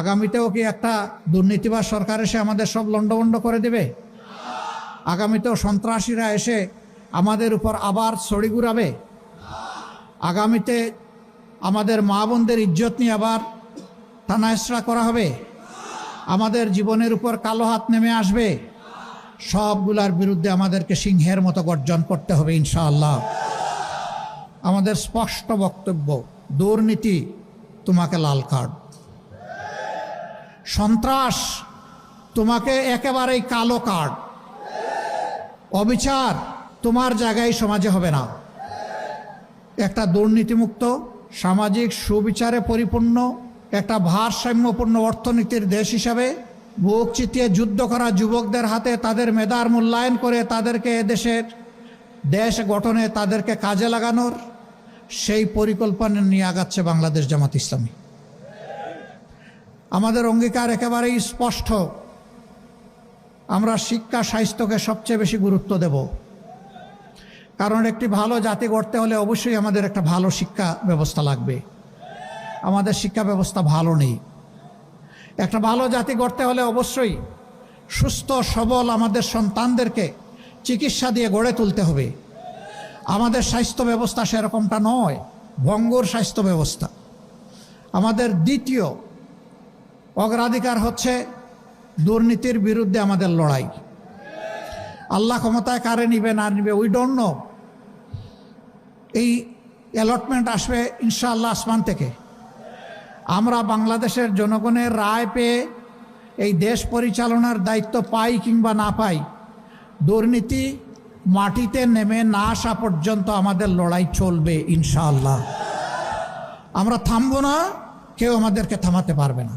আগামীতেও কি একটা দুর্নীতিবাজ সরকার এসে আমাদের সব লণ্ডভণ্ড করে দেবে? আগামীতেও সন্ত্রাসীরা এসে আমাদের উপর আবার ছড়ি ঘুরাবে? আগামীতে আমাদের মা বোনদের ইজ্জত নিয়ে আবার থানায়সরা করা হবে? আমাদের জীবনের উপর কালো হাত নেমে আসবে? সবগুলার বিরুদ্ধে আমাদেরকে সিংহের মতো গর্জন করতে হবে ইনশাআল্লাহ। আমাদের স্পষ্ট বক্তব্য, দুর্নীতি তোমাকে লাল কার্ড। সন্ত্রাস, তোমাকে একেবারেই কালো কার্ড। অবিচার, তোমার জায়গায় সমাজে হবে না। একটা দুর্নীতিমুক্ত, সামাজিক সুবিচারে পরিপূর্ণ, একটা ভারসাম্যপূর্ণ অর্থনীতির দেশ হিসাবে বুক চিতিয়ে যুদ্ধ করা যুবকদের হাতে তাদের মেধার মূল্যায়ন করে তাদেরকে দেশের দেশ গঠনে তাদেরকে কাজে লাগানোর সেই পরিকল্পনা নিয়ে আগাচ্ছে বাংলাদেশ জামাত ইসলামী। আমাদের অঙ্গীকার একেবারেই স্পষ্ট। আমরা শিক্ষা স্বাস্থ্যকে সবচেয়ে বেশি গুরুত্ব দেব। কারণ একটি ভালো জাতি গড়তে হলে অবশ্যই আমাদের একটা ভালো শিক্ষা ব্যবস্থা লাগবে। আমাদের শিক্ষা ব্যবস্থা ভালো নেই। একটা ভালো জাতি গড়তে হলে অবশ্যই সুস্থ, সবল আমাদের সন্তানদেরকে চিকিৎসা দিয়ে গড়ে তুলতে হবে। আমাদের স্বাস্থ্য ব্যবস্থা সেরকমটা নয়, ভঙ্গুর স্বাস্থ্য ব্যবস্থা। আমাদের দ্বিতীয় অগ্রাধিকার হচ্ছে দুর্নীতির বিরুদ্ধে আমাদের লড়াই। আল্লাহ ক্ষমতায় কারে নিবে, না নিবে উই ডোন্ট নো এই অ্যালটমেন্ট আসবে ইনশাআল্লাহ আসমান থেকে। আমরা বাংলাদেশের জনগণের রায় পেয়ে এই দেশ পরিচালনার দায়িত্ব পাই কিংবা না পাই, দুর্নীতি মাটিতে নেমে না আসা পর্যন্ত আমাদের লড়াই চলবে ইনশাআল্লাহ। আমরা থামবো না, কেউ আমাদেরকে থামাতে পারবে না।